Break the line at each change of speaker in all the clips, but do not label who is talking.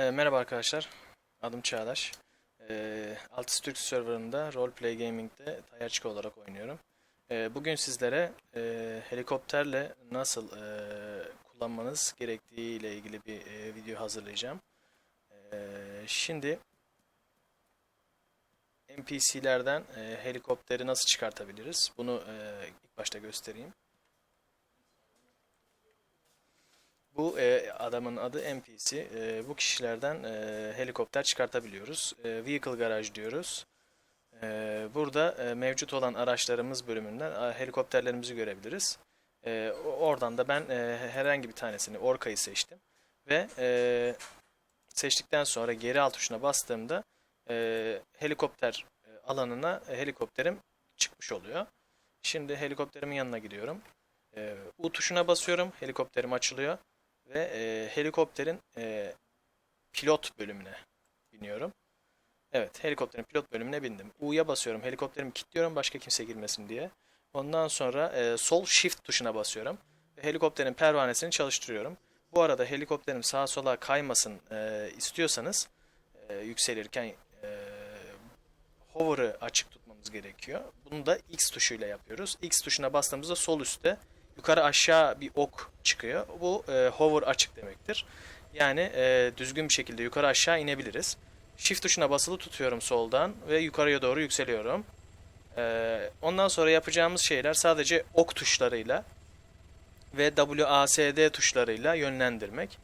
E, merhaba arkadaşlar. Adım Çağdaş. E, Altis Türk serverında Roleplay Gaming'de Tayyarçık olarak oynuyorum. E, bugün sizlere e, helikopterle nasıl e, kullanmanız gerektiği ile ilgili bir e, video hazırlayacağım. E, şimdi NPC'lerden e, helikopteri nasıl çıkartabiliriz? Bunu e, ilk başta göstereyim. Bu e, adamın adı NPC. E, bu kişilerden e, helikopter çıkartabiliyoruz. E, Vehicle Garage diyoruz. E, burada e, mevcut olan araçlarımız bölümünden e, helikopterlerimizi görebiliriz. E, oradan da ben e, herhangi bir tanesini, Orka'yı seçtim. Ve e, seçtikten sonra geri alt tuşuna bastığımda e, helikopter e, alanına e, helikopterim çıkmış oluyor. Şimdi helikopterimin yanına gidiyorum. E, U tuşuna basıyorum. Helikopterim açılıyor ve e, helikopterin e, pilot bölümüne biniyorum. Evet, helikopterin pilot bölümüne bindim. U'ya basıyorum, helikopterimi kilitliyorum başka kimse girmesin diye. Ondan sonra e, sol shift tuşuna basıyorum. Ve helikopterin pervanesini çalıştırıyorum. Bu arada helikopterim sağa sola kaymasın e, istiyorsanız e, yükselirken e, hover'ı açık tutmamız gerekiyor. Bunu da X tuşuyla yapıyoruz. X tuşuna bastığımızda sol üstte yukarı aşağı bir ok çıkıyor. Bu e, hover açık demektir. Yani e, düzgün bir şekilde yukarı aşağı inebiliriz. Shift tuşuna basılı tutuyorum soldan ve yukarıya doğru yükseliyorum. E, ondan sonra yapacağımız şeyler sadece ok tuşlarıyla ve WASD tuşlarıyla yönlendirmek.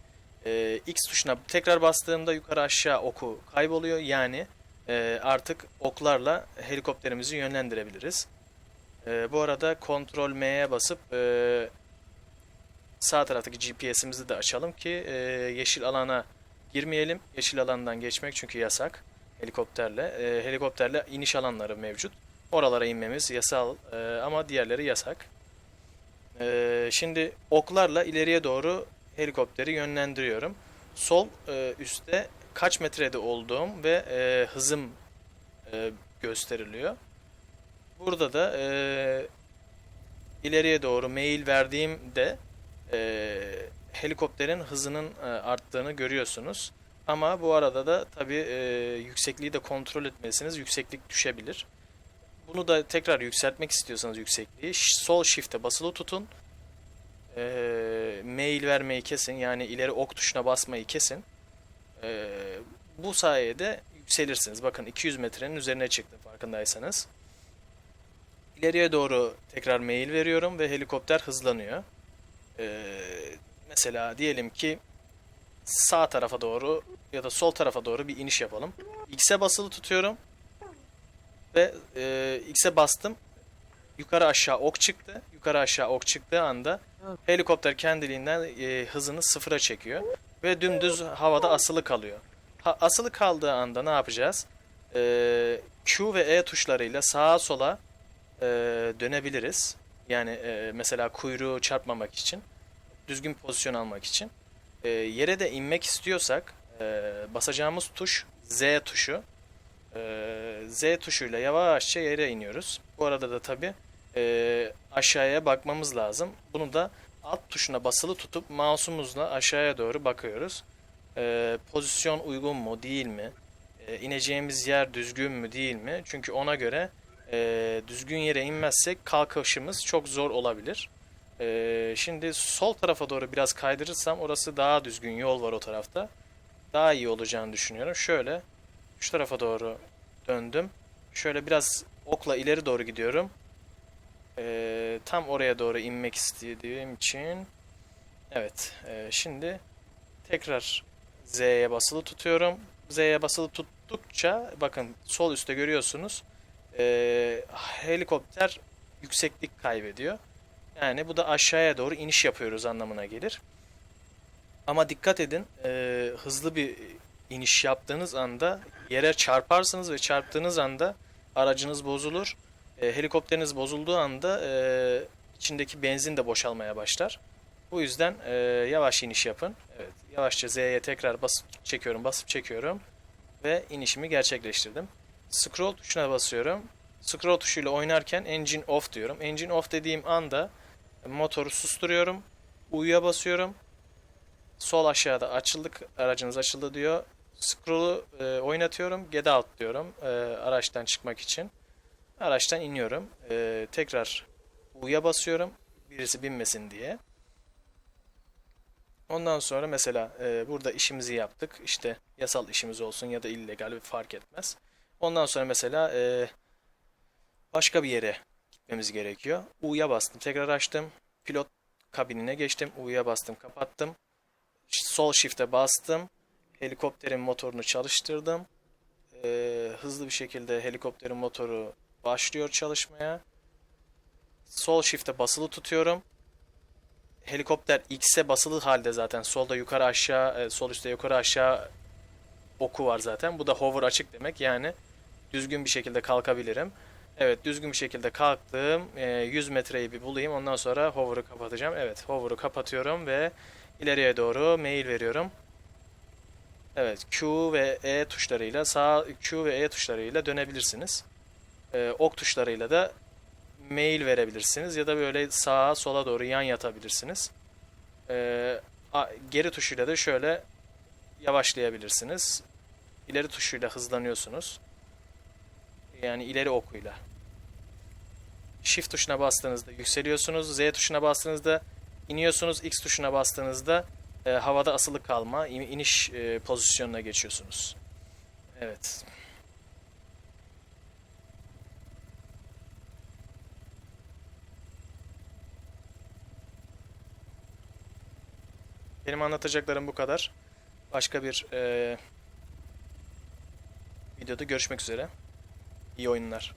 E, X tuşuna tekrar bastığımda yukarı aşağı oku kayboluyor. Yani e, artık oklarla helikopterimizi yönlendirebiliriz. Ee, bu arada Ctrl M'ye basıp e, sağ taraftaki GPS'imizi de açalım ki e, yeşil alana girmeyelim. Yeşil alandan geçmek çünkü yasak helikopterle. E, helikopterle iniş alanları mevcut. Oralara inmemiz yasal e, ama diğerleri yasak. E, şimdi oklarla ileriye doğru helikopteri yönlendiriyorum. Sol e, üstte kaç metrede olduğum ve e, hızım e, gösteriliyor. Burada da e, ileriye doğru mail verdiğimde e, helikopterin hızının e, arttığını görüyorsunuz. Ama bu arada da tabii e, yüksekliği de kontrol etmesiniz. Yükseklik düşebilir. Bunu da tekrar yükseltmek istiyorsanız yüksekliği sol shift'e basılı tutun. E, mail vermeyi kesin. Yani ileri ok tuşuna basmayı kesin. E, bu sayede yükselirsiniz. Bakın 200 metrenin üzerine çıktı farkındaysanız. İleriye doğru tekrar mail veriyorum ve helikopter hızlanıyor. Ee, mesela diyelim ki sağ tarafa doğru ya da sol tarafa doğru bir iniş yapalım. X'e basılı tutuyorum ve e, X'e bastım. Yukarı aşağı ok çıktı. Yukarı aşağı ok çıktığı anda helikopter kendiliğinden e, hızını sıfıra çekiyor ve dümdüz havada asılı kalıyor. Ha, asılı kaldığı anda ne yapacağız? Ee, Q ve E tuşlarıyla sağa sola e, dönebiliriz. Yani e, mesela kuyruğu çarpmamak için, düzgün pozisyon almak için. E, yere de inmek istiyorsak e, basacağımız tuş Z tuşu. E, Z tuşuyla yavaşça yere iniyoruz. Bu arada da tabi aşağıya bakmamız lazım. Bunu da alt tuşuna basılı tutup mouse'umuzla aşağıya doğru bakıyoruz. E, pozisyon uygun mu değil mi? E, ineceğimiz yer düzgün mü değil mi? Çünkü ona göre e, düzgün yere inmezsek kalkışımız çok zor olabilir. E, şimdi sol tarafa doğru biraz kaydırırsam orası daha düzgün yol var o tarafta. Daha iyi olacağını düşünüyorum. Şöyle şu tarafa doğru döndüm. Şöyle biraz okla ileri doğru gidiyorum. E, tam oraya doğru inmek istediğim için evet e, şimdi tekrar Z'ye basılı tutuyorum. Z'ye basılı tuttukça bakın sol üstte görüyorsunuz e, helikopter yükseklik kaybediyor. Yani bu da aşağıya doğru iniş yapıyoruz anlamına gelir. Ama dikkat edin e, hızlı bir iniş yaptığınız anda yere çarparsınız ve çarptığınız anda aracınız bozulur. E, helikopteriniz bozulduğu anda e, içindeki benzin de boşalmaya başlar. Bu yüzden e, yavaş iniş yapın. Evet, yavaşça Z'ye tekrar basıp çekiyorum, basıp çekiyorum ve inişimi gerçekleştirdim. Scroll tuşuna basıyorum. Scroll tuşuyla oynarken engine off diyorum. Engine off dediğim anda motoru susturuyorum. U'ya basıyorum. Sol aşağıda açıldık, aracınız açıldı diyor. Scroll'u e, oynatıyorum, get out diyorum e, araçtan çıkmak için. Araçtan iniyorum. E, tekrar U'ya basıyorum. Birisi binmesin diye. Ondan sonra mesela e, burada işimizi yaptık. İşte yasal işimiz olsun ya da illegal fark etmez. Ondan sonra mesela e, başka bir yere gitmemiz gerekiyor. U'ya bastım, tekrar açtım. Pilot kabinine geçtim. U'ya bastım, kapattım. Sol shift'e bastım. Helikopterin motorunu çalıştırdım. E, hızlı bir şekilde helikopterin motoru başlıyor çalışmaya. Sol shift'e basılı tutuyorum. Helikopter X'e basılı halde zaten solda yukarı aşağı, e, sol üstte yukarı aşağı oku var zaten. Bu da hover açık demek. Yani düzgün bir şekilde kalkabilirim. Evet düzgün bir şekilde kalktım. E, 100 metreyi bir bulayım. Ondan sonra hover'ı kapatacağım. Evet hover'ı kapatıyorum ve ileriye doğru mail veriyorum. Evet Q ve E tuşlarıyla sağ Q ve E tuşlarıyla dönebilirsiniz. E, ok tuşlarıyla da mail verebilirsiniz ya da böyle sağa sola doğru yan yatabilirsiniz. E, a- geri tuşuyla da şöyle yavaşlayabilirsiniz. İleri tuşuyla hızlanıyorsunuz. Yani ileri okuyla. Shift tuşuna bastığınızda yükseliyorsunuz. Z tuşuna bastığınızda iniyorsunuz. X tuşuna bastığınızda e, havada asılı kalma, in- iniş e, pozisyonuna geçiyorsunuz. Evet. Benim anlatacaklarım bu kadar. Başka bir e, videoda görüşmek üzere. İyi oyunlar.